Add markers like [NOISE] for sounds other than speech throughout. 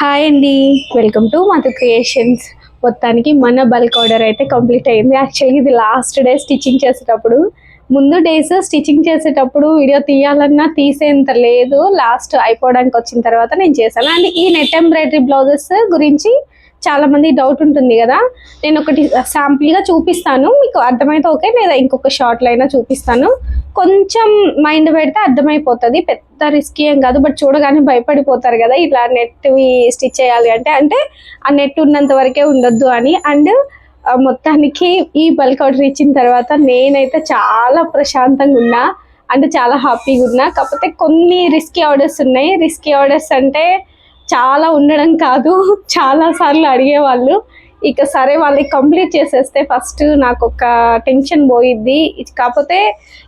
Hi అండి. Welcome to Madhu creations మొత్తానికి మన బల్క్ ఆర్డర్ అయితే కంప్లీట్ అయింది. యాక్చువల్లీ ఇది లాస్ట్ డే స్టిచ్చింగ్ చేసేటప్పుడు. ముందు డేస్ స్టిచ్చింగ్ చేసేటప్పుడు వీడియో తీయాలన్నా తీసేంత లేదు. లాస్ట్ అయిపోవడానికి వచ్చిన తర్వాత నేను చేశాను. అండ్ ఈ నెట్ ఎంబ్రాయిడరీ బ్లౌజెస్ గురించి చాలామంది డౌట్ ఉంటుంది కదా. నేను ఒకటి శాంపుల్గా చూపిస్తాను. మీకు అర్థమైతే ఓకే లేదా ఇంకొక షార్ట్లో అయినా చూపిస్తాను. కొంచెం మైండ్ పెడితే అర్థమైపోతుంది. పెద్ద రిస్క్ ఏం కాదు. బట్ చూడగానే భయపడిపోతారు కదా ఇలా నెట్వి స్టిచ్ చేయాలి అంటే అంటే ఆ నెట్ ఉన్నంత వరకే ఉండొద్దు అని. అండ్ మొత్తానికి ఈ బల్క్ ఆర్డర్ ఇచ్చిన తర్వాత నేనైతే చాలా ప్రశాంతంగా ఉన్నా. అంటే చాలా హ్యాపీగా ఉన్నా. కాకపోతే కొన్ని రిస్కీ ఆర్డర్స్ ఉన్నాయి. రిస్కీ ఆర్డర్స్ అంటే చాలా ఉండడం కాదు. [LAUGHS] చాలా సార్లు అడిగేవాళ్ళు. ఇక సరే వాళ్ళకి కంప్లీట్ చేసేస్తే ఫస్ట్ నాకు ఒక టెన్షన్ పోయిద్ది. కాకపోతే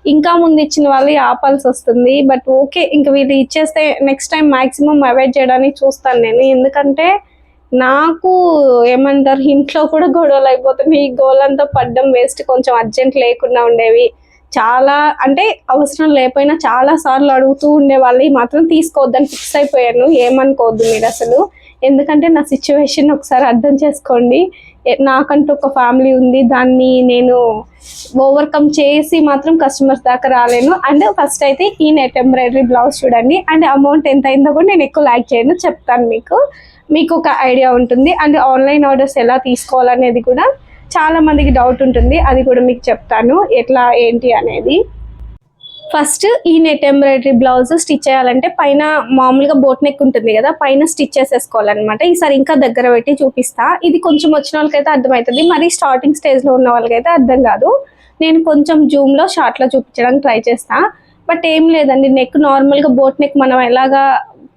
ఇంకా ముందు ఇచ్చిన వాళ్ళు ఆపాల్సి వస్తుంది. బట్ ఓకే ఇంకా వీళ్ళు ఇచ్చేస్తే నెక్స్ట్ టైం మాక్సిమం అవాయిడ్ చేయడానికి చూస్తాను నేను. ఎందుకంటే నాకు ఏమంటారు ఇంట్లో కూడా గొడవలు అయిపోతున్నాయి. ఈ గోలంతా పడ్డం వేస్ట్. కొంచెం అర్జెంట్ లేకుండా ఉండేవి. చాలా అంటే అవసరం లేకపోయినా చాలా సార్లు అడుగుతూ ఉండేవాళ్ళు. మాత్రం తీసుకోవద్దని ఫిక్స్ అయిపోయాను. ఏమనుకోవద్దు మీరు అసలు. ఎందుకంటే నా సిచ్యువేషన్ ఒకసారి అర్థం చేసుకోండి. నాకంటూ ఒక ఫ్యామిలీ ఉంది. దాన్ని నేను ఓవర్కమ్ చేసి మాత్రం కస్టమర్స్ దాకా రాలేను. అండ్ ఫస్ట్ అయితే ఈ నెట్ ఎంబ్రాయిడరీ బ్లౌజ్ చూడండి. అండ్ అమౌంట్ ఎంత అయిందో కూడా నేను ఎక్కువ లైక్ చేయను. చెప్తాను మీకు. మీకు ఒక ఐడియా ఉంటుంది. అండ్ ఆన్లైన్ ఆర్డర్స్ ఎలా తీసుకోవాలనేది కూడా చాలా మందికి డౌట్ ఉంటుంది. అది కూడా మీకు చెప్తాను. ఎట్లా ఏంటి అనేది. ఫస్ట్ ఈ నెట్ ఎంబ్రాయిడరీ బ్లౌజ్ స్టిచ్ చేయాలంటే పైన మామూలుగా బోట్ నెక్ ఉంటుంది కదా పైన స్టిచ్ చేసేసుకోవాలన్నమాట. ఈసారి ఇంకా దగ్గర పెట్టి చూపిస్తా. ఇది కొంచెం వచ్చిన వాళ్ళకైతే అర్థమవుతుంది మరి స్టార్టింగ్ స్టేజ్లో ఉన్న వాళ్ళకైతే అర్థం కాదు. నేను కొంచెం జూమ్లో షార్ట్లో చూపించడానికి ట్రై చేస్తా. బట్ ఏం లేదండి నెక్ నార్మల్గా బోట్ నెక్ మనం ఎలాగా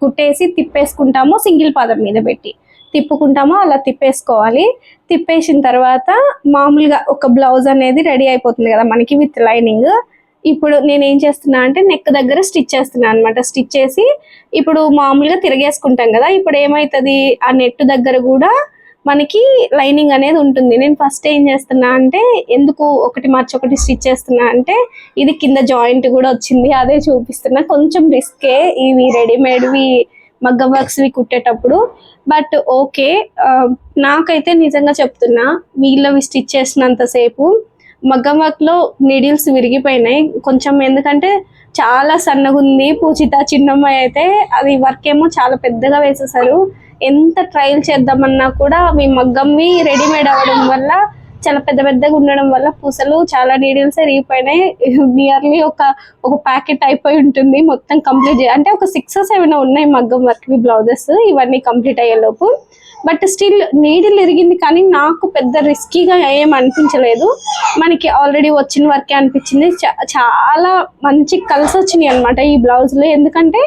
కుట్టేసి తిప్పేసుకుంటామో సింగిల్ పాదం మీద పెట్టి. తిప్పుకుంటామో అలా తిప్పేసుకోవాలి. తిప్పేసిన తర్వాత మామూలుగా ఒక బ్లౌజ్ అనేది రెడీ అయిపోతుంది కదా మనకి విత్ లైనింగ్. ఇప్పుడు నేను ఏం చేస్తున్నా అంటే నెక్ దగ్గర స్టిచ్ చేస్తున్నా అనమాట స్టిచ్ చేసి ఇప్పుడు మామూలుగా తిరగేసుకుంటాం కదా ఇప్పుడు ఏమవుతుంది ఆ నెట్ దగ్గర కూడా మనకి లైనింగ్ అనేది ఉంటుంది. నేను ఫస్ట్ ఏం చేస్తున్నా అంటే ఎందుకు ఒకటి మార్చి ఒకటి స్టిచ్ చేస్తున్నా అంటే ఇది కింద జాయింట్ కూడా వచ్చింది అదే చూపిస్తున్నా. కొంచెం రిస్కే ఇవి రెడీమేడ్వి మగ్గం వర్క్స్వి కుట్టేటప్పుడు. బట్ ఓకే నాకైతే నిజంగా చెప్తున్నా వీళ్ళవి స్టిచ్ చేసినంతసేపు మగ్గం వర్క్లో నీడిల్స్ విరిగిపోయినాయి. కొంచెం ఎందుకంటే చాలా సన్నగా ఉంది పూచిత చిన్నమ్మాయి అయితే. అది వర్క్ ఏమో చాలా పెద్దగా వేసేసారు ఎంత ట్రయల్ చేద్దామన్నా కూడా మీ మగ్గంవి రెడీమేడ్ అవ్వడం వల్ల చాలా పెద్ద పెద్దగా ఉండడం వల్ల పూసలు చాలా నీడిల్స్ విరిగిపోయినాయి. నియర్లీ ఒక ఒక ప్యాకెట్ అయిపోయి ఉంటుంది. మొత్తం కంప్లీట్ అంటే ఒక సిక్స్ సెవెన్ ఉన్నాయి మగ్గం వర్క్ బ్లౌజెస్ ఇవన్నీ కంప్లీట్ అయ్యేలోపు. బట్ స్టిల్ నీడిల్ ఇరిగింది కానీ నాకు పెద్ద రిస్కీగా ఏం అనిపించలేదు. మనకి ఆల్రెడీ వచ్చిన వర్కే అనిపించింది. చాలా మంచి కలిసి వచ్చినాయి అనమాట ఈ బ్లౌజులు ఎందుకంటే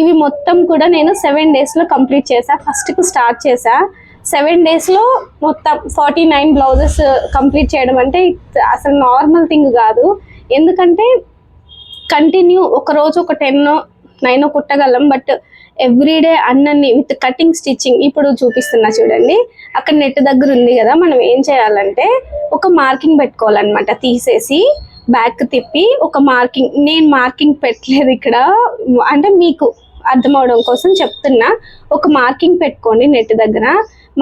ఇవి మొత్తం కూడా నేను సెవెన్ డేస్లో కంప్లీట్ చేసా ఫస్ట్కి స్టార్ట్ చేసా సెవెన్ డేస్లో మొత్తం ఫార్టీ నైన్ బ్లౌజెస్ కంప్లీట్ చేయడం అంటే అసలు నార్మల్ థింగ్ కాదు. ఎందుకంటే కంటిన్యూ ఒక రోజు ఒక టెన్ నైన్ కుట్టగలం. బట్ ఎవ్రీడే అన్నన్ని విత్ కటింగ్ స్టిచ్చింగ్ ఇప్పుడు చూపిస్తున్నా చూడండి. అక్కడ నెట్ దగ్గర ఉంది కదా మనం ఏం చేయాలంటే ఒక మార్కింగ్ పెట్టుకోవాలన్నమాట. తీసేసి బ్యాక్ తిప్పి ఒక మార్కింగ్ నేను మార్కింగ్ పెట్టలేదు ఇక్కడ. అంటే మీకు అర్థం అవడం కోసం చెప్తున్నా. ఒక మార్కింగ్ పెట్టుకోండి నెట్ దగ్గర.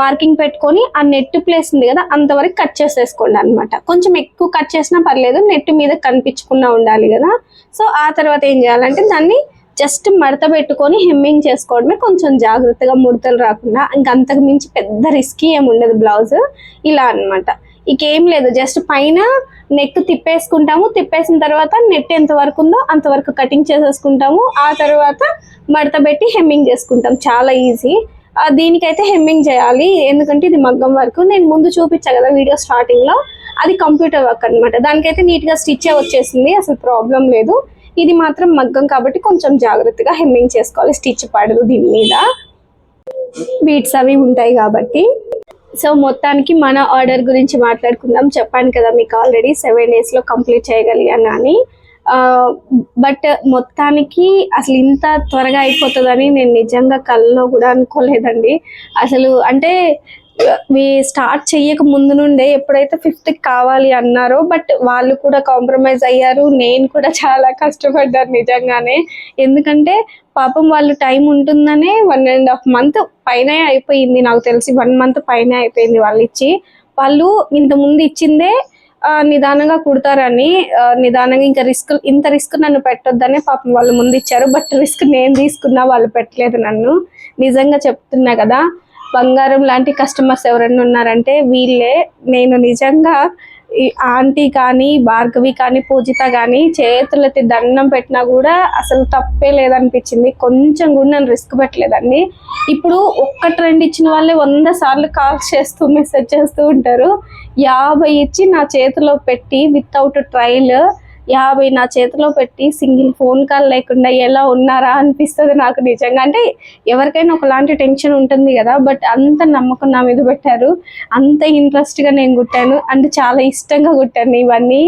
మార్కింగ్ పెట్టుకొని ఆ నెట్ ప్లేస్ ఉంది కదా అంతవరకు కట్ చేసేసుకోండి అనమాట కొంచెం ఎక్కువ కట్ చేసినా పర్లేదు నెట్ మీద కనిపించకుండా ఉండాలి కదా. సో ఆ తర్వాత ఏం చేయాలంటే దాన్ని జస్ట్ మడత పెట్టుకొని హెమ్మింగ్ చేసుకోవడమే కొంచెం జాగ్రత్తగా ముడతలు రాకుండా ఇంకంతకు అంతకు మించి పెద్ద రిస్కీ ఏమి ఉండదు బ్లౌజ్ ఇలా అన్నమాట. ఇకేం లేదు జస్ట్ పైన నెక్ తిప్పేసుకుంటాము. తిప్పేసిన తర్వాత నెట్ ఎంత వరకు ఉందో అంతవరకు కటింగ్ చేసేసుకుంటాము. ఆ తర్వాత మడత పెట్టి హెమ్మింగ్ చేసుకుంటాం. చాలా ఈజీ దీనికైతే హెమ్మింగ్ చేయాలి. ఎందుకంటే ఇది మగ్గం వర్క్. నేను ముందు చూపించా కదా వీడియో స్టార్టింగ్లో అది కంప్యూటర్ వర్క్ అన్నమాట. దానికైతే నీట్గా స్టిచ్ వచ్చేసింది. అసలు ప్రాబ్లం లేదు. ఇది మాత్రం మగ్గం కాబట్టి కొంచెం జాగ్రత్తగా హెమ్మింగ్ చేసుకోవాలి స్టిచ్ పడదు దీని మీద. బీట్స్ అవి ఉంటాయి కాబట్టి. సో మొత్తానికి మన ఆర్డర్ గురించి మాట్లాడుకుందాం. చెప్పాను కదా మీకు ఆల్రెడీ సెవెన్ డేస్లో కంప్లీట్ చేయగలిగాను అని బట్ మొత్తానికి అసలు ఇంత త్వరగా అయిపోతుందని నేను నిజంగా కళ్ళలో కూడా అనుకోలేదండి. అసలు అంటే స్టార్ట్ చెయ్యక ముందు నుండే ఎప్పుడైతే ఫిఫ్త్ కావాలి అన్నారో బట్ వాళ్ళు కూడా కాంప్రమైజ్ అయ్యారు. నేను కూడా చాలా కష్టపడ్డాను నిజంగానే. ఎందుకంటే పాపం వాళ్ళు టైం ఉంటుందనే వన్ అండ్ హాఫ్ మంత్ పైన అయిపోయింది. నాకు తెలిసి వన్ మంత్ పైన అయిపోయింది వాళ్ళు ఇచ్చి. వాళ్ళు ఇంత ముందు ఇచ్చిందే నిదానంగా కుడతారని నిదానంగా ఇంకా రిస్క్ ఇంత రిస్క్ నన్ను పెట్టొద్దనే పాపం వాళ్ళు ముందు ఇచ్చారు. బట్ రిస్క్ నేను తీసుకున్నా వాళ్ళు పెట్టలేదు నన్ను. నిజంగా చెప్తున్నా కదా. బంగారం లాంటి కస్టమర్స్ ఎవరైనా ఉన్నారంటే వీళ్ళే. నేను నిజంగా ఈ ఆంటీ కానీ భార్గవి కానీ పూజిత కానీ చేతులెత్తి దండం పెట్టినా కూడా అసలు తప్పే లేదనిపించింది. కొంచెం కూడా నేను రిస్క్ పెట్టలేదండి. ఇప్పుడు ఒక్క ట్రెండ్ ఇచ్చిన వాళ్ళే వంద సార్లు కాల్స్ చేస్తూ మెసేజ్ చేస్తూ ఉంటారు. యాభై ఇచ్చి నా చేతిలో పెట్టి వితౌట్ ట్రయల్ యాభై నా చేతిలో పెట్టి సింగిల్ ఫోన్ కాల్ లేకుండా ఎలా ఉన్నారా అనిపిస్తుంది నాకు నిజంగా. అంటే ఎవరికైనా ఒకలాంటి టెన్షన్ ఉంటుంది కదా బట్ అంత నమ్మకం నా మీద పెట్టారు. అంత ఇంట్రెస్ట్గా నేను కుట్టాను. అంటే చాలా ఇష్టంగా కుట్టాను ఇవన్నీ.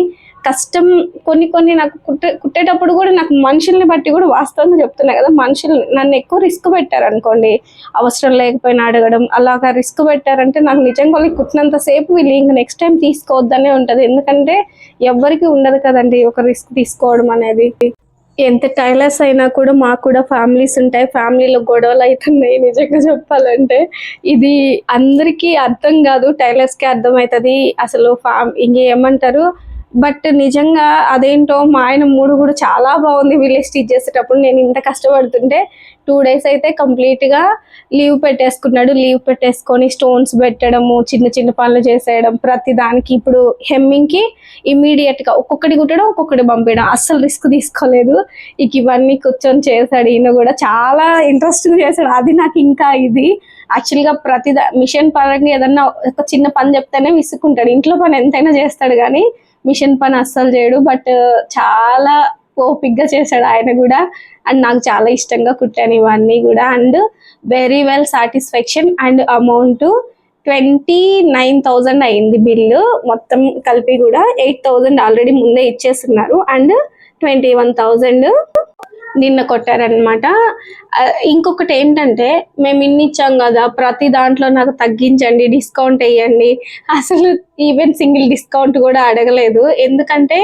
కష్టం కొన్ని కొన్ని నాకు కుట్టే కుట్టేటప్పుడు కూడా నాకు మనుషుల్ని బట్టి కూడా వాస్తవంగా చెప్తున్నా కదా మనుషులు నన్ను ఎక్కువ రిస్క్ పెట్టారు అనుకోండి అవసరం లేకపోయినా అడగడం అలాగా రిస్క్ పెట్టారంటే నాకు నిజంగా వాళ్ళకి కుట్టినంత సేపు వీళ్ళు ఇంక నెక్స్ట్ టైం తీసుకోవద్దనే ఉంటుంది. ఎందుకంటే ఎవ్వరికి ఉండదు కదండి ఒక రిస్క్ తీసుకోవడం అనేది. ఎంత టైలర్స్ అయినా కూడా మాకు కూడా ఫ్యామిలీస్ ఉంటాయి. ఫ్యామిలీలో గొడవలు అవుతున్నాయి నిజంగా చెప్పాలంటే. ఇది అందరికీ అర్థం కాదు టైలర్స్కి అర్థమవుతుంది. అసలు ఫ్యామ్ ఇంకేమంటారు? బట్ నిజంగా అదేంటో మా ఆయన మూడు కూడా చాలా బాగుంది. వీళ్ళు స్టిచ్ చేసేటప్పుడు నేను ఇంత కష్టపడుతుంటే టూ డేస్ అయితే కంప్లీట్గా లీవ్ పెట్టేసుకున్నాడు. లీవ్ పెట్టేసుకొని స్టోన్స్ పెట్టడము చిన్న చిన్న పనులు చేసేయడం ప్రతి దానికి ఇప్పుడు హెమ్మింగ్కి ఇమీడియట్గా ఒక్కొక్కటి కుట్టడం ఒక్కొక్కటి పంపించడం అస్సలు రిస్క్ తీసుకోలేదు. ఇక ఇవన్నీ కూర్చొని చేశాడు. ఈయన కూడా చాలా ఇంట్రెస్టింగ్ చేశాడు. అది నాకు ఇంకా ఇది. యాక్చువల్గా ప్రతి మిషన్ పరంగా ఏదన్నా ఒక చిన్న పని చెప్తేనే విసుక్కుంటాడు. ఇంట్లో పని ఎంతైనా చేస్తాడు కానీ మిషన్ పని అస్సలు చేయడు బట్ చాలా ఓపిక్గా చేశాడు ఆయన కూడా. అండ్ నాకు చాలా ఇష్టంగా కుట్టాను ఇవన్నీ కూడా. And very well satisfaction and amount twenty nine thousand అయింది బిల్లు. మొత్తం కలిపి కూడా ఎయిట్ థౌజండ్ ఆల్రెడీ ముందే ఇచ్చేస్తున్నారు. అండ్ ట్వంటీ వన్ థౌజండ్ నిన్న కొట్టారనమాట ఇంకొకటి ఏంటంటే మేము ఇన్ని ఇచ్చాం కదా ప్రతి దాంట్లో నాకు తగ్గించండి డిస్కౌంట్ వేయండి. అసలు ఈవెన్ సింగిల్ డిస్కౌంట్ కూడా అడగలేదు. ఎందుకంటే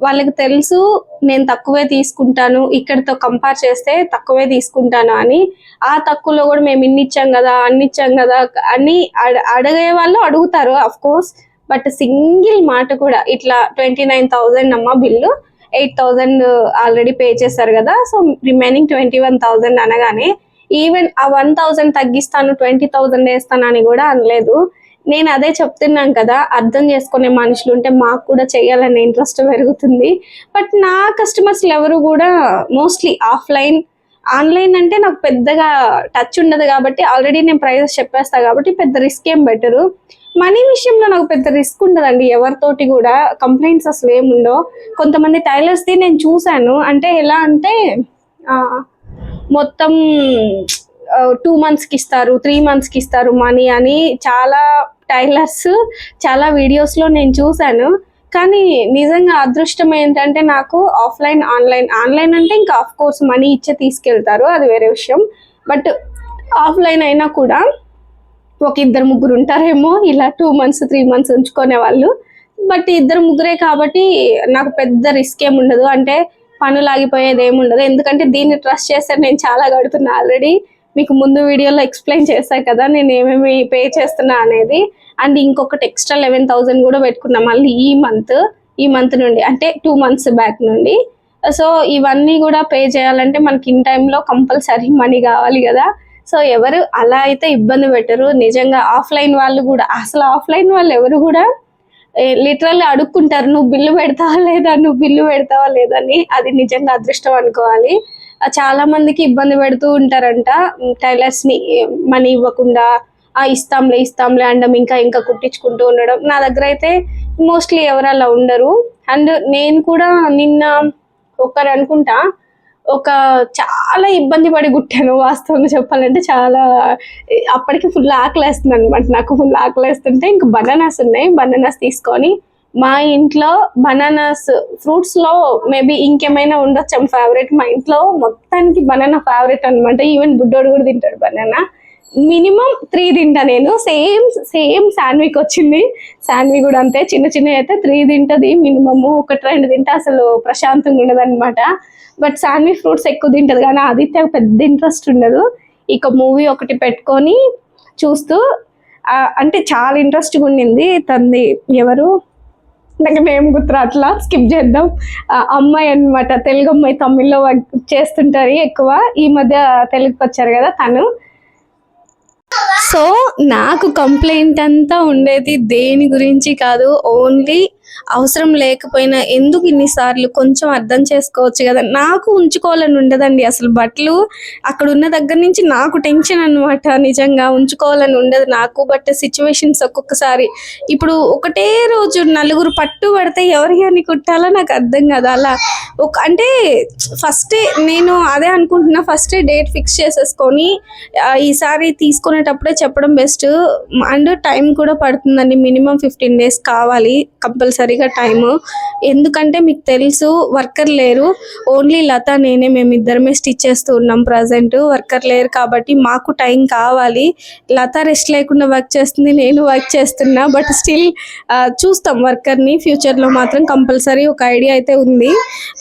వాళ్ళకి తెలుసు నేను తక్కువే తీసుకుంటాను ఇక్కడితో కంపేర్ చేస్తే తక్కువే తీసుకుంటాను అని. ఆ తక్కువలో కూడా మేము ఇన్ని ఇచ్చాం కదా అన్ని ఇచ్చాం కదా అని అడ- అడిగే వాళ్ళు అడుగుతారు అఫ్ కోర్స్ బట్ సింగిల్ మాట కూడా ఇట్లా ట్వంటీ నైన్ థౌజండ్ అమ్మ bill eight thousand uh, already pay చేశారు కదా. So remaining twenty one thousand అనగానే ఈవెన్ ఆ వన్ థౌజండ్ తగ్గిస్తాను ట్వంటీ థౌజండ్ వేస్తాను అని కూడా అనలేదు. నేను అదే చెప్తున్నాను కదా అర్థం చేసుకునే మనుషులు ఉంటే మాకు కూడా చేయాలనే ఇంట్రెస్ట్ పెరుగుతుంది. బట్ నా కస్టమర్స్ ఎవరు కూడా మోస్ట్లీ ఆఫ్లైన్ ఆన్లైన్ అంటే నాకు పెద్దగా టచ్ ఉండదు కాబట్టి ఆల్రెడీ నేను ప్రైజెస్ చెప్పేస్తాను కాబట్టి పెద్ద రిస్క్ ఏం బెటరు మనీ విషయంలో నాకు పెద్ద రిస్క్ ఉండదండి. ఎవరితోటి కూడా కంప్లైంట్స్ అసలు ఏముండో కొంతమంది టైలర్స్ది నేను చూశాను. అంటే ఎలా అంటే మొత్తం టూ మంత్స్కి ఇస్తారు త్రీ మంత్స్కి ఇస్తారు మనీ అని చాలా టైలర్స్ చాలా వీడియోస్లో నేను చూశాను. కానీ నిజంగా అదృష్టం ఏంటంటే నాకు ఆఫ్లైన్ ఆన్లైన్ ఆన్లైన్ అంటే ఇంకా ఆఫ్ కోర్స్ మనీ ఇచ్చే తీసుకెళ్తారు. అది వేరే విషయం. బట్ ఆఫ్లైన్ అయినా కూడా ఒక ఇద్దరు ముగ్గురు ఉంటారేమో ఇలా టూ మంత్స్ త్రీ మంత్స్ ఉంచుకునే వాళ్ళు. బట్ ఇద్దరు ముగ్గురే కాబట్టి నాకు పెద్ద రిస్క్ ఏమి ఉండదు. అంటే పనులు ఆగిపోయేది ఏమి ఉండదు. ఎందుకంటే దీన్ని ట్రస్ట్ చేస్తే నేను చాలా కడుతున్నా ఆల్రెడీ మీకు ముందు వీడియోలో ఎక్స్ప్లెయిన్ చేశాను కదా నేను ఏమేమి పే చేస్తున్నా అనేది. అండ్ ఇంకొకటి ఎక్స్ట్రా లెవెన్ థౌసండ్ కూడా పెట్టుకున్నా మళ్ళీ ఈ మంత్ ఈ మంత్ నుండి అంటే టూ మంత్స్ బ్యాక్ నుండి. సో ఇవన్నీ కూడా పే చేయాలంటే మనకి ఇన్ టైంలో కంపల్సరీ మనీ కావాలి కదా. సో ఎవరు అలా అయితే ఇబ్బంది పెట్టరు. నిజంగా ఆఫ్లైన్ వాళ్ళు కూడా అసలు ఆఫ్లైన్ వాళ్ళు ఎవరు కూడా లిటరల్లీ అడుక్కుంటారు నువ్వు బిల్లు పెడతావా లేదా? నువ్వు బిల్లు పెడతావా లేదని అది నిజంగా అదృష్టం అనుకోవాలి. చాలా మందికి ఇబ్బంది పెడుతూ ఉంటారంట. టైలర్స్ని మనీ ఇవ్వకుండా ఆ ఇస్తాంలే ఇస్తాంలే అండం ఇంకా ఇంకా కుట్టించుకుంటూ ఉండడం. నా దగ్గర అయితే మోస్ట్లీ ఎవరు అలా ఉండరు. అండ్ నేను కూడా నిన్న ఒకరు అనుకుంటా ఒక చాలా ఇబ్బంది పడి కుట్టాను వాస్తవంగా చెప్పాలంటే చాలా అప్పటికి ఫుల్ ఆకలేస్తుంది అనమాట నాకు ఫుల్ ఆకలేస్తుంటే ఇంకా బనానాస్ ఉన్నాయి. బనానాస్ తీసుకొని మా ఇంట్లో బనానాస్ ఫ్రూట్స్లో మేబీ ఇంకేమైనా ఉండొచ్చు ఫేవరెట్ మా ఇంట్లో మొత్తానికి బనానా ఫేవరెట్ అనమాట ఈవెన్ బుడ్డోడు కూడా తింటాడు బనానా మినిమం త్రీ తింటా నేను. సేమ్ సేమ్ శాండ్విక్ వచ్చింది. శాండ్వి కూడా అంతే. చిన్న చిన్న అయితే త్రీ తింటది మినిమమ్. ఒకటి రెండు తింటే అసలు ప్రశాంతంగా ఉండదు అనమాట బట్ శాండ్వి ఫ్రూట్స్ ఎక్కువ తింటది. కానీ ఆదిత్య పెద్ద ఇంట్రెస్ట్ ఉండదు. ఇక మూవీ ఒకటి పెట్టుకొని చూస్తూ అంటే చాలా ఇంట్రెస్ట్గా ఉండింది. తంది ఎవరు? నాకు మేము గుర్తురా అట్లా స్కిప్ చేద్దాం. అమ్మాయి అన్నమాట. తెలుగు అమ్మాయి తమిళ్ళో వర్క్ చేస్తుంటారు ఎక్కువ. ఈ మధ్య తెలుగుకి వచ్చారు కదా తను. సో నాకు కంప్లైంట్ అంతా ఉండేది దేని గురించి కాదు ఓన్లీ అవసరం లేకపోయినా ఎందుకు ఇన్నిసార్లు కొంచెం అర్థం చేసుకోవచ్చు కదా. నాకు ఉంచుకోవాలని ఉండదండి అసలు బట్టలు. అక్కడ ఉన్న దగ్గర నుంచి నాకు టెన్షన్ అన్నమాట. నిజంగా ఉంచుకోవాలని ఉండదు నాకు. బట్ సిచ్యువేషన్స్ ఒక్కొక్కసారి ఇప్పుడు ఒకటే రోజు నలుగురు పట్టు పడితే ఎవరి అని కుట్టాలో నాకు అర్థం కాదు. అలా ఒక అంటే ఫస్ట్ నేను అదే అనుకుంటున్నా ఫస్ట్ డేట్ ఫిక్స్ చేసేసుకొని ఈసారి తీసుకునేటప్పుడే చెప్పడం బెస్ట్ అండ్ టైం కూడా పడుతుందండి. మినిమం ఫిఫ్టీన్ డేస్ కావాలి. కంపల్సరీ కంపల్సరీగా టైము. ఎందుకంటే మీకు తెలుసు వర్కర్ లేరు. ఓన్లీ లత నేనే మేమిద్దరమే స్టిచ్ చేస్తూ ఉన్నాం ప్రజెంట్. వర్కర్ లేరు కాబట్టి మాకు టైం కావాలి. లత రెస్ట్ లేకుండా వర్క్ చేస్తుంది నేను వర్క్ చేస్తున్నా. బట్ స్టిల్ చూస్తాం వర్కర్ని. ఫ్యూచర్లో మాత్రం కంపల్సరీ ఒక ఐడియా అయితే ఉంది.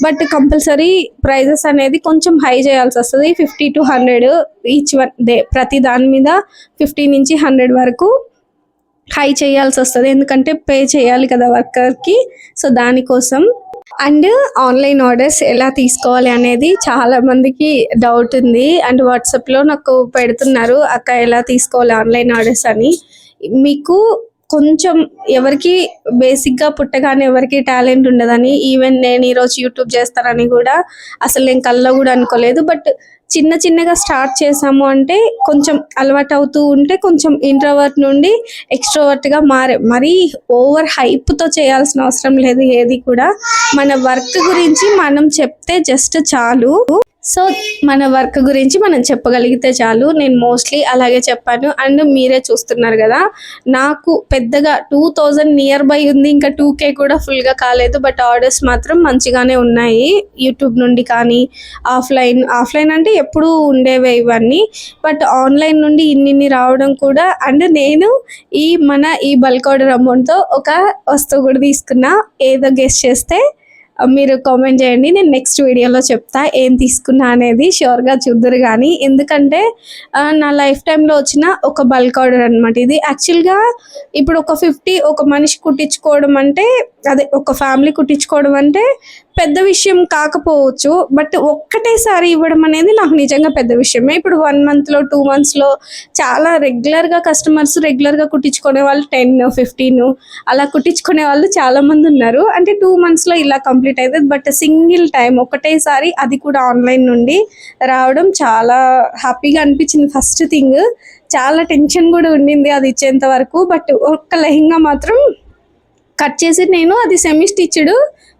బట్ కంపల్సరీ ప్రైజెస్ అనేది కొంచెం హై చేయాల్సి వస్తుంది. Fifty to hundred each one day ప్రతి దాని మీద ఫిఫ్టీ నుంచి హండ్రెడ్ వరకు హై చేయాల్సి వస్తుంది. ఎందుకంటే పే చేయాలి కదా వర్కర్కి. సో దానికోసం. అండ్ ఆన్లైన్ ఆర్డర్స్ ఎలా తీసుకోవాలి అనేది చాలా మందికి డౌట్ ఉంది. అండ్ వాట్సాప్లో నాకు పెడుతున్నారు అక్క ఎలా తీసుకోవాలి ఆన్లైన్ ఆర్డర్స్ అని. మీకు కొంచెం ఎవరికి బేసిక్గా పుట్టగానే ఎవరికి టాలెంట్ ఉండదని ఈవెన్ నేను ఈరోజు యూట్యూబ్ చేస్తానని కూడా అసలు నేను కల్లో కూడా అనుకోలేదు. బట్ చిన్న చిన్నగా స్టార్ట్ చేసాము అంటే కొంచెం అలవాటు అవుతూ ఉంటే కొంచెం ఇంట్రోవర్ట్ నుండి ఎక్స్ట్రోవర్ట్గా మారే మరీ ఓవర్ హైప్తో చేయాల్సిన అవసరం లేదు ఏది కూడా. మన వర్క్ గురించి మనం చెప్తే జస్ట్ చాలు. సో మన వర్క్ గురించి మనం చెప్పగలిగితే చాలు. నేను మోస్ట్లీ అలాగే చెప్పాను. అండ్ మీరే చూస్తున్నారు కదా నాకు పెద్దగా టూ థౌజండ్ నియర్ బై ఉంది. ఇంకా టూ కే కూడా ఫుల్గా కాలేదు. బట్ ఆర్డర్స్ మాత్రం మంచిగానే ఉన్నాయి. యూట్యూబ్ నుండి కానీ ఆఫ్లైన్ ఆఫ్లైన్ అంటే ఎప్పుడూ ఉండేవే ఇవన్నీ. బట్ ఆన్లైన్ నుండి ఇన్నిన్ని రావడం కూడా అండ్ నేను ఈ మన ఈ బల్క్ ఆర్డర్ అమౌంట్తో ఒక వస్తువు కూడా తీసుకున్నా. ఏదో గెస్ట్ చేస్తే మీరు కామెంట్ చేయండి. నేను నెక్స్ట్ వీడియోలో చెప్తా ఏం తీసుకున్నా అనేది. షూర్గా చూద్దరు కానీ ఎందుకంటే నా లైఫ్ టైంలో వచ్చిన ఒక బల్క్ ఆర్డర్ అనమాట ఇది. యాక్చువల్గా ఇప్పుడు ఒక ఫిఫ్టీ ఒక మనిషి కుట్టించుకోవడం అంటే అదే ఒక ఫ్యామిలీ కుట్టించుకోవడం అంటే పెద్ద విషయం కాకపోవచ్చు బట్ ఒక్కటేసారి ఇవ్వడం అనేది నాకు నిజంగా పెద్ద విషయమే. ఇప్పుడు వన్ మంత్లో టూ మంత్స్లో చాలా రెగ్యులర్గా కస్టమర్స్ రెగ్యులర్గా కుట్టించుకునే వాళ్ళు టెన్ ఫిఫ్టీన్ అలా కుట్టించుకునే వాళ్ళు చాలామంది ఉన్నారు. అంటే టూ మంత్స్లో ఇలా కంప్లీట్ అవుతుంది బట్ సింగిల్ టైం ఒకటేసారి అది కూడా ఆన్లైన్ నుండి రావడం చాలా హ్యాపీగా అనిపించింది. ఫస్ట్ థింగ్ చాలా టెన్షన్ కూడా ఉండింది అది ఇచ్చేంత వరకు బట్ ఒక్క లెహంగా మాత్రం కట్ చేసి నేను అది సెమీ స్టిచ్డ్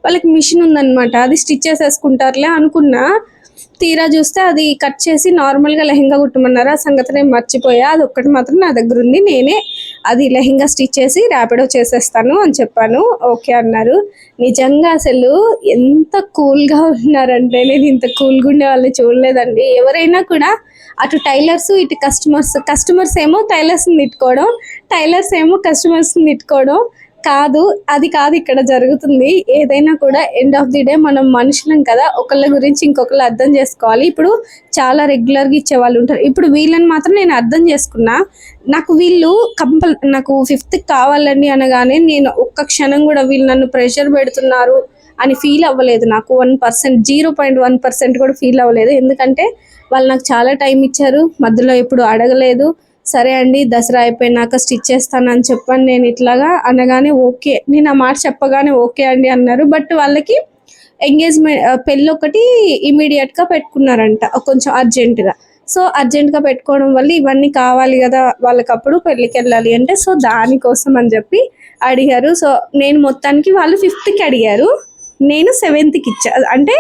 వాళ్ళకి మిషన్ ఉందన్నమాట. అది స్టిచ్ చేసేసుకుంటారులే అనుకున్నా తీరా చూస్తే అది కట్ చేసి నార్మల్గా లెహెంగా కుట్టమన్నారు. ఆ సంగతి నేను మర్చిపోయా. అది ఒక్కటి మాత్రం నా దగ్గర ఉంది. నేనే అది లెహెంగా స్టిచ్ చేసి ర్యాపిడో చేసేస్తాను అని చెప్పాను. ఓకే అన్నారు. నిజంగా అసలు ఎంత కూల్గా ఉన్నారంటే నేను ఇంత కూల్గా ఉండే వాళ్ళని చూడలేదండి. ఎవరైనా కూడా అటు టైలర్స్ ఇటు కస్టమర్స్ కస్టమర్స్ ఏమో టైలర్స్ని తిట్టుకోవడం టైలర్స్ ఏమో కస్టమర్స్ని తిట్టుకోవడం కాదు అది కాదు ఇక్కడ జరుగుతుంది. ఏదైనా కూడా ఎండ్ ఆఫ్ ది డే మనం మనుషులం కదా ఒకళ్ళ గురించి ఇంకొకళ్ళు అర్థం చేసుకోవాలి. ఇప్పుడు చాలా రెగ్యులర్గా ఇచ్చే వాళ్ళు ఉంటారు. ఇప్పుడు వీళ్ళని మాత్రం నేను అర్థం చేసుకున్నా నాకు వీళ్ళు కంపల్ నాకు ఫిఫ్త్ కావాలండి అనగానే నేను ఒక్క క్షణం కూడా వీళ్ళు నన్ను ప్రెషర్ పెడుతున్నారు అని ఫీల్ అవ్వలేదు. నాకు one percent zero point one percent కూడా ఫీల్ అవ్వలేదు. ఎందుకంటే వాళ్ళు నాకు చాలా టైం ఇచ్చారు. మధ్యలో ఎప్పుడు అడగలేదు. సరే అండి దసరా అయిపోయినాక స్టిచ్ చేస్తానని చెప్పాను నేను ఇట్లాగా అనగానే ఓకే. నేను ఆ మాట చెప్పగానే ఓకే అండి అన్నారు. బట్ వాళ్ళకి ఎంగేజ్మెంట్ పెళ్ళి ఒకటి ఇమీడియట్గా పెట్టుకున్నారంట కొంచెం అర్జెంటుగా. సో అర్జెంట్గా పెట్టుకోవడం వల్ల ఇవన్నీ కావాలి కదా వాళ్ళకి అప్పుడు పెళ్ళికి వెళ్ళాలి అంటే సో దానికోసం అని చెప్పి అడిగారు. సో నేను మొత్తానికి వాళ్ళు ఫిఫ్త్కి అడిగారు. నేను సెవెంత్కి ఇచ్చా. అంటే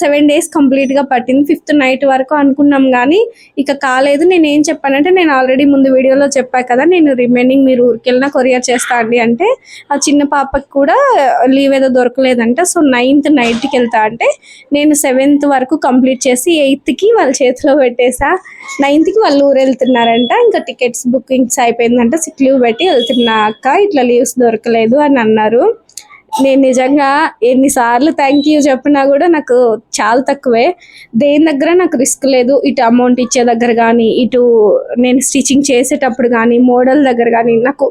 సెవెన్ డేస్ కంప్లీట్గా పట్టింది. ఫిఫ్త్ నైట్ వరకు అనుకున్నాం కానీ ఇక కాలేదు. నేను ఏం చెప్పానంటే నేను ఆల్రెడీ ముందు వీడియోలో చెప్పా కదా నేను రిమైనింగ్ మీరు ఊరికెళ్ళినా కొరియర్ చేస్తా అండి అంటే ఆ చిన్న పాపకి కూడా లీవ్ ఏదో దొరకలేదంట. సో నైన్త్ నైట్కి వెళ్తా అంటే నేను సెవెంత్ వరకు కంప్లీట్ చేసి ఎయిత్కి వాళ్ళ చేతిలో పెట్టేసా. నైన్త్కి వాళ్ళు ఊరు వెళ్తున్నారంట. ఇంకా టికెట్స్ బుకింగ్స్ అయిపోయిందంట. సిక్ లీవ్ పెట్టి వెళ్తున్నా అక్క. ఇట్లా లీవ్స్ దొరకలేదు అని అన్నారు. నేను నిజంగా ఎన్నిసార్లు థ్యాంక్ యూ చెప్పినా కూడా నాకు చాలా తక్కువే. దేని దగ్గర నాకు రిస్క్ లేదు ఇటు అమౌంట్ ఇచ్చే దగ్గర కానీ ఇటు నేను స్టిచ్చింగ్ చేసేటప్పుడు కానీ మోడల్ దగ్గర కానీ నాకు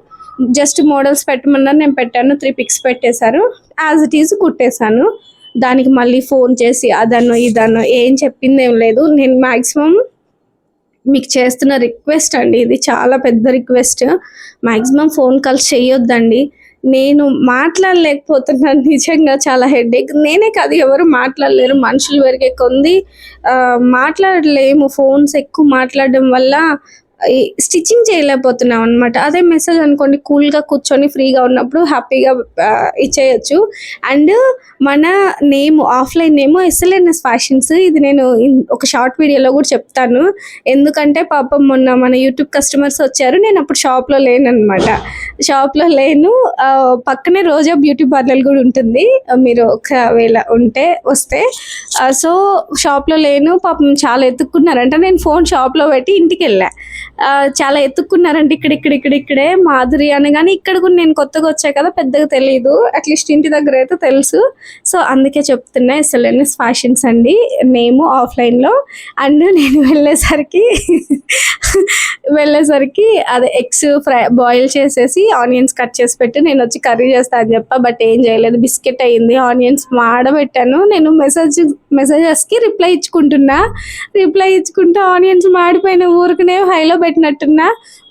జస్ట్ మోడల్స్ పెట్టమన్నారు నేను పెట్టాను త్రీ పిక్స్ పెట్టేశారు. యాజ్ ఇట్ ఈజ్ కుట్టేశాను. దానికి మళ్ళీ ఫోన్ చేసి అదను ఇదను ఏం చెప్పింది ఏం లేదు. నేను మ్యాక్సిమం మీకు చేస్తున్న రిక్వెస్ట్ అండి ఇది చాలా పెద్ద రిక్వెస్ట్ మ్యాక్సిమం ఫోన్ కాల్స్ చేయొద్దండి. నేను మాట్లాడలేకపోతున్నాను. నిజంగా చాలా హెడేక్ నేనే కాదు ఎవరు మాట్లాడలేరు. మనుషులు వరకే కొంది మాట్లాడలేము. ఫోన్స్ ఎక్కువ మాట్లాడడం వల్ల స్టిచ్చింగ్ చేయలేకపోతున్నాం అనమాట అదే మెసేజ్ అనుకోండి కూల్గా కూర్చొని ఫ్రీగా ఉన్నప్పుడు హ్యాపీగా ఇచ్చేయచ్చు. అండ్ మన name offline name SLNS fashions ఇది నేను ఒక షార్ట్ వీడియోలో కూడా చెప్తాను. ఎందుకంటే పాపం మొన్న మన యూట్యూబ్ కస్టమర్స్ వచ్చారు. నేను అప్పుడు షాప్లో లేనమాట షాప్లో లేను. పక్కనే రోజా బ్యూటీ పార్లర్ కూడా ఉంటుంది. మీరు ఒకవేళ ఉంటే వస్తే. సో షాప్లో లేను. పాపం చాలా ఎత్తుక్కున్నారంట నేను ఫోన్ షాప్లో పెట్టి ఇంటికి వెళ్ళా. చాలా ఎత్తుక్కున్నారంటే ఇక్కడ ఇక్కడ ఇక్కడ ఇక్కడే మాధురి అనగానే ఇక్కడ కూడా నేను కొత్తగా వచ్చా కదా పెద్దగా తెలియదు అట్లీస్ట్ ఇంటి దగ్గర అయితే తెలుసు. సో అందుకే చెప్తున్నా ఎస్ఎల్ఎన్ఎస్ ఫ్యాషన్స్ అండి. మేము ఆఫ్లైన్లో అండ్ నేను వెళ్ళేసరికి [LAUGHS] వెళ్ళేసరికి అదే ఎగ్స్ ఫ్రై బాయిల్ చేసేసి ఆనియన్స్ కట్ చేసి పెట్టి నేను వచ్చి కర్రీ చేస్తా అని చెప్పా బట్ ఏం చేయలేదు. బిస్కెట్ అయ్యింది ఆనియన్స్ మాడబెట్టాను నేను మెసేజ్ మెసేజెస్కి రిప్లై ఇచ్చుకుంటున్నా. రిప్లై ఇచ్చుకుంటూ ఆనియన్స్ మాడిపోయిన ఊరికనే హైలో పెట్టినట్టున్నా.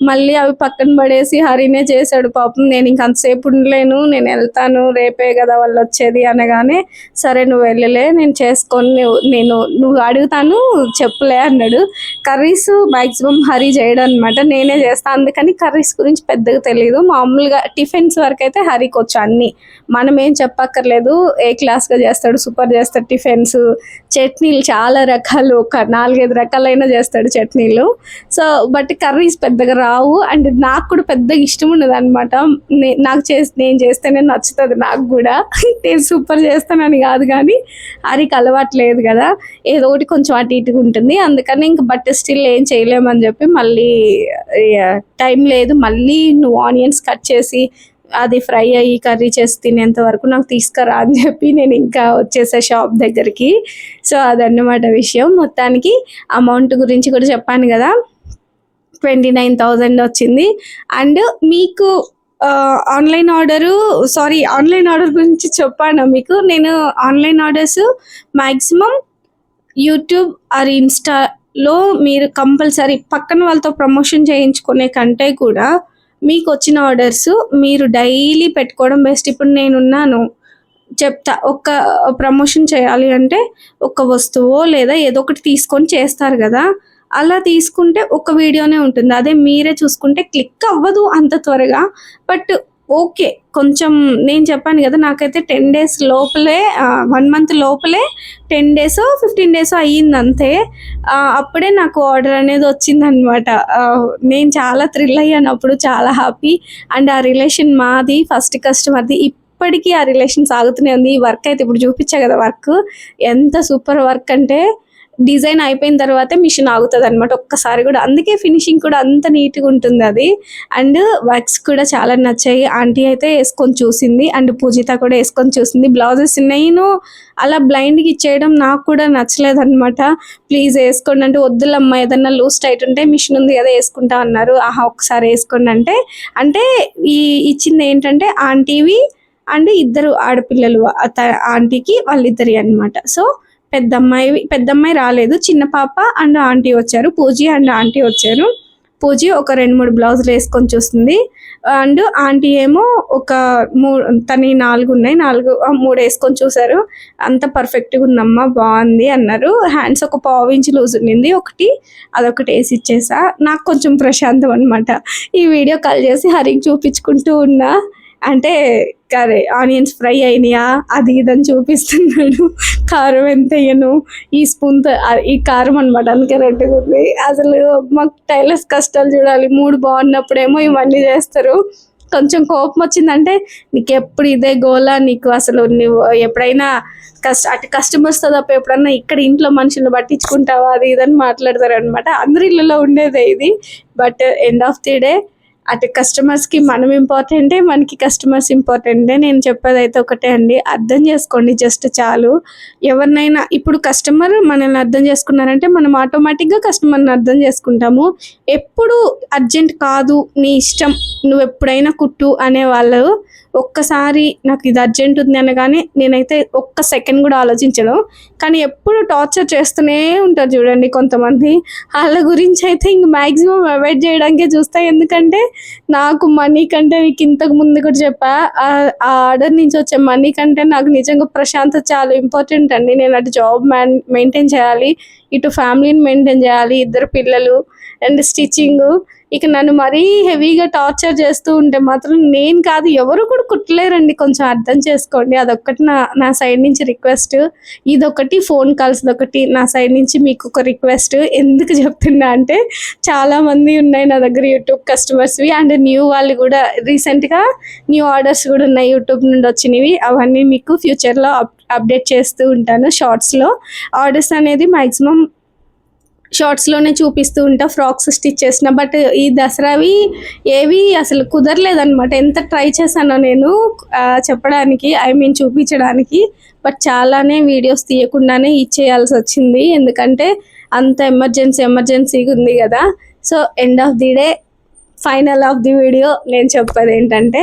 మళ్ళీ అవి పక్కన పడేసి హరినే చేశాడు పాపం. నేను ఇంకంతసేపు ఉండలేను. నేను వెళ్తాను రేపే కదా వాళ్ళు వచ్చేది అనగానే సరే నువ్వు వెళ్ళలే నేను చేసుకొని నేను నువ్వు అడుగుతాను చెప్పలే అన్నాడు. కర్రీస్ మ్యాక్సిమం హరి చేయడం అనమాట నేనే చేస్తాను అందుకని కర్రీస్ గురించి పెద్దగా తెలియదు మామూలుగా టిఫిన్స్ వరకు అయితే హరికి వచ్చు అన్ని. మనం ఏం చెప్పక్కర్లేదు. ఏ క్లాస్గా చేస్తాడు సూపర్ చేస్తాడు టిఫిన్స్. చట్నీలు చాలా రకాలు ఒక నాలుగైదు రకాలైన చేస్తాడు చట్నీలు. సో బట్ కర్రీస్ పెద్దగా రావు. అండ్ నాకు కూడా పెద్దగా ఇష్టం ఉండదు అనమాట నాకు చేసి నేను చేస్తేనే నచ్చుతుంది నాకు కూడా. [LAUGHS] నేను సూపర్ చేస్తానని కాదు కానీ హరికి అలవాటు లేదు కదా. ఏదో ఒకటి కొంచెం అటు ఇటుగా ఉంటుంది. అందుకని ఇంక బట్ స్టిల్ ఏం చేయలేమని చెప్పి మళ్ళీ టైం లేదు. మళ్ళీ నువ్వు ఆనియన్ ఆనియన్స్ కట్ చేసి అది ఫ్రై అయ్యి కర్రీ చేసి తినేంత వరకు నాకు తీసుకురా అని చెప్పి నేను ఇంకా వచ్చేసా షాప్ దగ్గరికి. సో అదన్నమాట విషయం. మొత్తానికి అమౌంట్ గురించి కూడా చెప్పాను కదా. ట్వంటీ నైన్ థౌజండ్ వచ్చింది. అండ్ మీకు online order sorry online order గురించి చెప్పాను మీకు? నేను online orders maximum YouTube or ఇన్స్టాలో మీరు కంపల్సరీ పక్కన వాళ్ళతో ప్రమోషన్ చేయించుకునే కంటే కూడా మీకు వచ్చిన ఆర్డర్స్ మీరు డైలీ పెట్టుకోవడం బెస్ట్ ఇప్పుడు నేనున్నాను చెప్తా ఒక ప్రమోషన్ చేయాలి అంటే ఒక వస్తువు లేదా ఏదో ఒకటి తీసుకొని చేస్తారు కదా అలా తీసుకుంటే ఒక వీడియోనే ఉంటుంది. అదే మీరే చూసుకుంటే క్లిక్ అవ్వదు అంత త్వరగా. బట్ ఓకే కొంచెం నేను చెప్పాను కదా నాకైతే టెన్ డేస్ లోపలే వన్ మంత్ లోపలే టెన్ డేస్ ఫిఫ్టీన్ డేస్ అయ్యింది అంతే అప్పుడే నాకు ఆర్డర్ అనేది వచ్చిందనమాట నేను చాలా థ్రిల్ అయ్యాను అప్పుడు చాలా హ్యాపీ. అండ్ ఆ రిలేషన్ మాది ఫస్ట్ కస్టమర్ది. ఇప్పటికీ ఆ రిలేషన్ సాగుతూనే ఉంది. ఈ వర్క్ అయితే ఇప్పుడు చూపించా కదా వర్క్. ఎంత సూపర్ వర్క్ అంటే డిజైన్ అయిపోయిన తర్వాతే మిషన్ ఆగుతుంది అనమాట ఒక్కసారి కూడా. అందుకే ఫినిషింగ్ కూడా అంత నీట్గా ఉంటుంది అది. అండ్ వర్క్స్ కూడా చాలా నచ్చాయి. ఆంటీ అయితే వేసుకొని చూసింది. అండ్ పూజిత కూడా వేసుకొని చూసింది. బ్లౌజెస్ నేను అలా బ్లైండ్కి ఇచ్చేయడం నాకు కూడా నచ్చలేదు అనమాట ప్లీజ్ వేసుకోండి అంటే వద్దులమ్మ ఏదన్నా లూజ్ టైట్ ఉంటే మిషన్ ఉంది కదా వేసుకుంటా అన్నారు. ఆహా ఒకసారి వేసుకోండి అంటే అంటే ఈ ఇచ్చింది ఏంటంటే ఆంటీవి అండ్ ఇద్దరు ఆడపిల్లలు ఆంటీకి వాళ్ళిద్దరి అనమాట సో పెద్దమ్మాయి పెద్దమ్మాయి రాలేదు. చిన్న పాప అండ్ ఆంటీ వచ్చారు. పూజీ అండ్ ఆంటీ వచ్చారు. పూజీ ఒక రెండు మూడు బ్లౌజులు వేసుకొని చూస్తుంది. అండ్ ఆంటీ ఏమో ఒక మూడు తని నాలుగు ఉన్నాయి. నాలుగు మూడు వేసుకొని చూసారు అంత పర్ఫెక్ట్గా ఉందమ్మా బాగుంది అన్నారు. హ్యాండ్స్ ఒక పావు ఇంచు లూజ్ ఉండింది ఒకటి అదొకటి వేసి ఇచ్చేసా. నాకు కొంచెం ప్రశాంతం అనమాట ఈ వీడియో కాల్ చేసి హరికి చూపించుకుంటూ ఉన్నా. అంటే కరే ఆనియన్స్ ఫ్రై అయినాయా? అది ఇదని చూపిస్తున్నాడు. కారం ఎంత వేయను? ఈ స్పూన్తో ఈ కారం అనమాట అందుకే రెడ్గా ఉంది. అసలు మాకు టైలర్స్ కష్టాలు చూడాలి. మూడు బాగున్నప్పుడేమో ఇవన్నీ చేస్తారు. కొంచెం కోపం వచ్చిందంటే నీకు ఎప్పుడు ఇదే గోలా? నీకు అసలు నువ్వు ఎప్పుడైనా కష్ట అటు కస్టమర్స్తో తప్ప ఎప్పుడన్నా ఇక్కడ ఇంట్లో మనుషులు పట్టించుకుంటావా? అది ఇదని మాట్లాడతారు అనమాట అందరి ఇళ్ళలో ఉండేదే ఇది. But end of the day అటు కస్టమర్స్కి మనం ఇంపార్టెంటే మనకి కస్టమర్స్ ఇంపార్టెంటే నేను చెప్పేది అయితే ఒకటే అండి. అర్థం చేసుకోండి జస్ట్ చాలు. ఎవరినైనా ఇప్పుడు కస్టమర్ మనల్ని అర్థం చేసుకున్నారంటే మనం ఆటోమేటిక్గా కస్టమర్ని అర్థం చేసుకుంటాము. ఎప్పుడు అర్జెంట్ కాదు నీ ఇష్టం నువ్వు ఎప్పుడైనా కుట్టు అనే వాళ్ళు ఒక్కసారి నాకు ఇది అర్జెంట్ ఉంది అనగానే నేనైతే ఒక్క సెకండ్ కూడా ఆలోచించను. కానీ ఎప్పుడు టార్చర్ చేస్తూనే ఉంటారు చూడండి కొంతమంది. వాళ్ళ గురించి అయితే ఇంక మ్యాక్సిమం అవాయిడ్ చేయడానికే చూస్తా. ఎందుకంటే నాకు మనీ కంటే నీకు ఇంతకు ముందు కూడా చెప్పా ఆ- ఆ ఆర్డర్ నుంచి వచ్చే మనీ కంటే నాకు నిజంగా ప్రశాంతత చాలా ఇంపార్టెంట్ అండి. నేను అటు జాబ్ మ్యాన్ మెయింటైన్ చేయాలి ఇటు ఫ్యామిలీని మెయింటైన్ చేయాలి ఇద్దరు పిల్లలు అండ్ స్టిచ్చింగ్. ఇక నన్ను మరీ హెవీగా టార్చర్ చేస్తూ ఉంటే మాత్రం నేను కాదు ఎవరు కూడా కుట్టలేరండి. కొంచెం అర్థం చేసుకోండి. అదొక్కటి నా నా సైడ్ నుంచి రిక్వెస్ట్. ఇదొకటి ఫోన్ కాల్స్ ఒకటి నా సైడ్ నుంచి మీకు ఒక రిక్వెస్ట్. ఎందుకు చెప్తున్నా అంటే చాలామంది ఉన్నాయి నా దగ్గర యూట్యూబ్ కస్టమర్స్వి. అండ్ న్యూ వాళ్ళు కూడా రీసెంట్గా న్యూ ఆర్డర్స్ కూడా ఉన్నాయి యూట్యూబ్ నుండి వచ్చినవి. అవన్నీ మీకు ఫ్యూచర్లో అప్ అప్డేట్ చేస్తూ ఉంటాను షార్ట్స్లో. ఆర్డర్స్ అనేది మ్యాక్సిమం షార్ట్స్లోనే చూపిస్తూ ఉంటా ఫ్రాక్స్ స్టిచ్ చేసిన బట్ ఈ దసరావి ఏవి అసలు కుదరలేదనమాట ఎంత ట్రై చేశానో నేను చెప్పడానికి ఐ మీన్ చూపించడానికి బట్ చాలానే వీడియోస్ తీయకుండానే ఇచ్చేయాల్సి వచ్చింది. ఎందుకంటే అంత ఎమర్జెన్సీ ఎమర్జెన్సీగా ఉంది కదా. So end of the day final of the video నేను చెప్పేది ఏంటంటే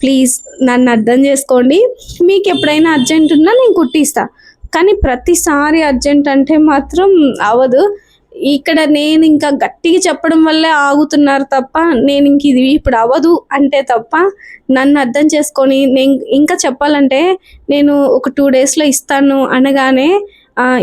ప్లీజ్ నన్ను అర్థం చేసుకోండి. మీకు ఎప్పుడైనా అర్జెంట్ ఉన్నా నేను కుట్టిస్తా. కానీ ప్రతిసారి అర్జెంట్ అంటే మాత్రం అవ్వదు ఇక్కడ నేను ఇంకా గట్టిగా చెప్పడం వల్లే ఆగుతున్నారు తప్ప నేను ఇంక ఇది ఇప్పుడు అవ్వదు అంటే తప్ప నన్ను అర్థం చేసుకొని నేను ఇంకా చెప్పాలంటే నేను ఒక టూ డేస్లో ఇస్తాను అనగానే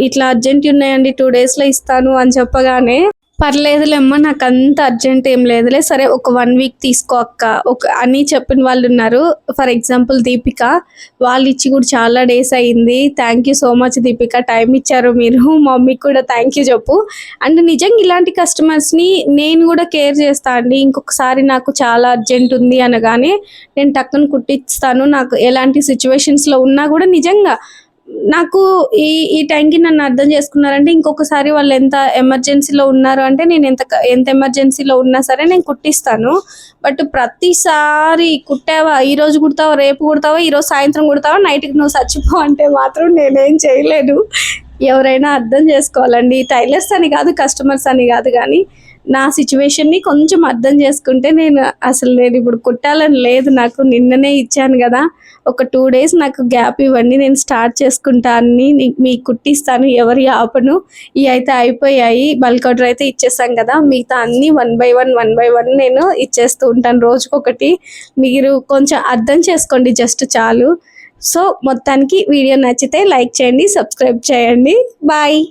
ఇట్లా అర్జెంట్ ఉన్నాయండి టూ డేస్లో ఇస్తాను అని చెప్పగానే పర్లేదులేమ్మా నాకు అంత అర్జెంట్ ఏం లేదులే. సరే ఒక వన్ వీక్ తీసుకో అక్క. ఒక అని చెప్పిన వాళ్ళు ఉన్నారు. ఫర్ ఎగ్జాంపుల్ దీపిక వాళ్ళు ఇచ్చి కూడా చాలా డేస్ అయింది. Thank you so much Deepika. Time ఇచ్చారు మీరు. మమ్మీకి కూడా థ్యాంక్ యూ చెప్పు. అండ్ నిజంగా ఇలాంటి కస్టమర్స్ని నేను కూడా కేర్ చేస్తా అండి. ఇంకొకసారి నాకు చాలా అర్జెంట్ ఉంది అనగానే నేను టక్కును కుట్టిస్తాను. నాకు ఎలాంటి సిచ్యువేషన్స్లో ఉన్నా కూడా నిజంగా నాకు ఈ ఈ టైంకి నన్ను అర్థం చేసుకున్నారంటే ఇంకొకసారి వాళ్ళు ఎంత ఎమర్జెన్సీలో ఉన్నారు అంటే నేను ఎంత ఎంత ఎమర్జెన్సీలో ఉన్నా సరే నేను కుట్టిస్తాను. బట్ ప్రతిసారి కుట్టావా ఈ రోజు కుడతావా రేపు కుడతావా ఈరోజు సాయంత్రం కుడతావా నైట్కి నువ్వు చచ్చిపో అంటే మాత్రం నేనేం చేయలేదు. ఎవరైనా అర్థం చేసుకోవాలండి. టైలర్స్ అని కాదు కస్టమర్స్ అని కాదు కానీ నా సిచ్యువేషన్ని కొంచెం అర్థం చేసుకుంటే నేను అసలు నేను ఇప్పుడు కుట్టాలని లేదు నాకు నిన్ననే ఇచ్చాను కదా. ఒక టూ డేస్ నాకు గ్యాప్ ఇవ్వండి నేను స్టార్ట్ చేసుకుంటాను మీ మీకు కుట్టిస్తాను ఎవరి ఆపను. ఇవి అయితే అయిపోయాయి బల్క్ ఆర్డర్ అయితే ఇచ్చేసాం కదా. మిగతా అన్ని one by one one by one నేను ఇచ్చేస్తూ ఉంటాను రోజుకొకటి. మీరు కొంచెం అర్థం చేసుకోండి జస్ట్ చాలు. సో మొత్తానికి వీడియో నచ్చితే లైక్ చేయండి సబ్స్క్రైబ్ చేయండి. బాయ్